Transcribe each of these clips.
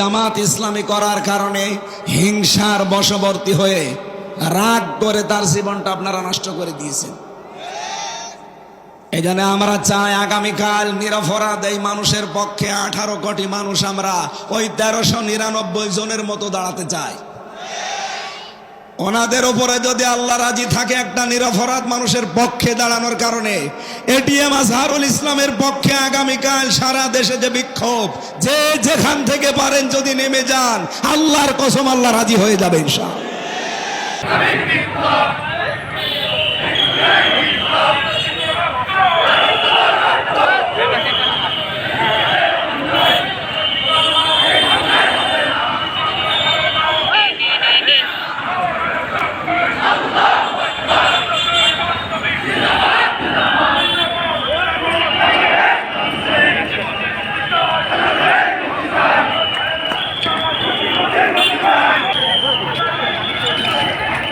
জামাত ইসলামী করার কারণে হিংসার বশবর্তী হয়ে রাগ করে তার জীবনটা আপনারা নষ্ট করে দিয়েছেন। এই জন্য আমরা চাই আগামীকাল নিরপরাধ এই মানুষের পক্ষে আঠারো কোটি মানুষ আমরা ওই তেরোশো নিরানব্বই জনের মতো দাঁড়াতে চাই। ওনাদের ওপরে যদি আল্লাহ রাজি থাকে একটা নিরপরাধ মানুষের পক্ষে দাঁড়ানোর কারণে, এটিএম আজহারুল ইসলামের পক্ষে আগামীকাল সারা দেশে যে বিক্ষোভ, যে যেখান থেকে পারেন যদি নেমে যান, আল্লাহর কসম আল্লাহ রাজি হয়ে যাবে ইনশাআল্লাহ।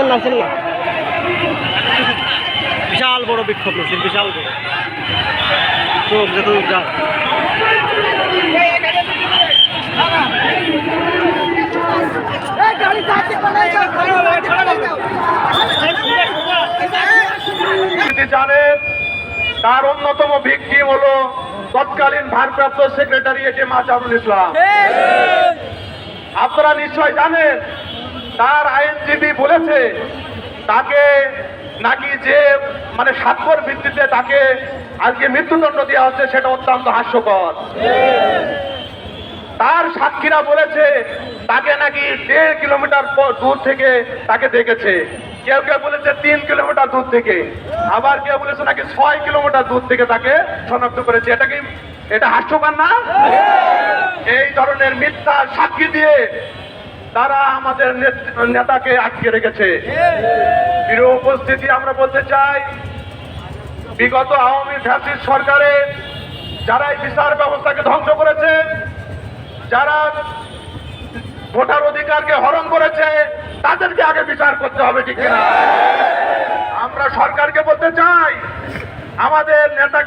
আসেন না আসেন না বিশাল বড় বিক্ষোভ মিছিল বিশাল বড়। চোখ যত যা। জানেন তার অন্যতম ভিকটিম হলো তৎকালীন ভারপ্রাপ্ত সেক্রেটারি এটি মাজারুল ইসলাম। আপনারা নিশ্চয় জানেন তার আইনজীবী বলেছে, তাকে নাকি যে মানে স্বাক্ষর ভিত্তিতে তাকে আজকে মৃত্যুদণ্ড দেওয়া হচ্ছে, সেটা অত্যন্ত হাস্যকর। তার সাক্ষীরা বলেছে, তাকে নাকি দেড় কিলোমিটার দূর থেকে তাকে দেখেছে। কেউ কেউ বলেছে, তিন কিলোমিটার দূর থেকে। আবার কেউ বলেছে নাকি ছয় কিলোমিটার দূর থেকে তাকে শনাক্ত করেছে। এটা কি, এটা হাস্যকর না? এই ধরনের মিথ্যা সাক্ষী দিয়ে তারা আমাদের নেত- নেতাকে আটকে রেখেছে। প্রিয় উপস্থিতি আমরা বলতে চাই, বিগত আওয়ামী ফ্যাসিস্ট সরকারে যারা এই বিচার ব্যবস্থাকে ধ্বংস করেছে, যারা ভোটার অধিকারকে হরণ করেছে, তাদেরকে আগে বিচার করতে হবে, ঠিক আমরা সরকারকে বলতে চাই, আমাদের নেতা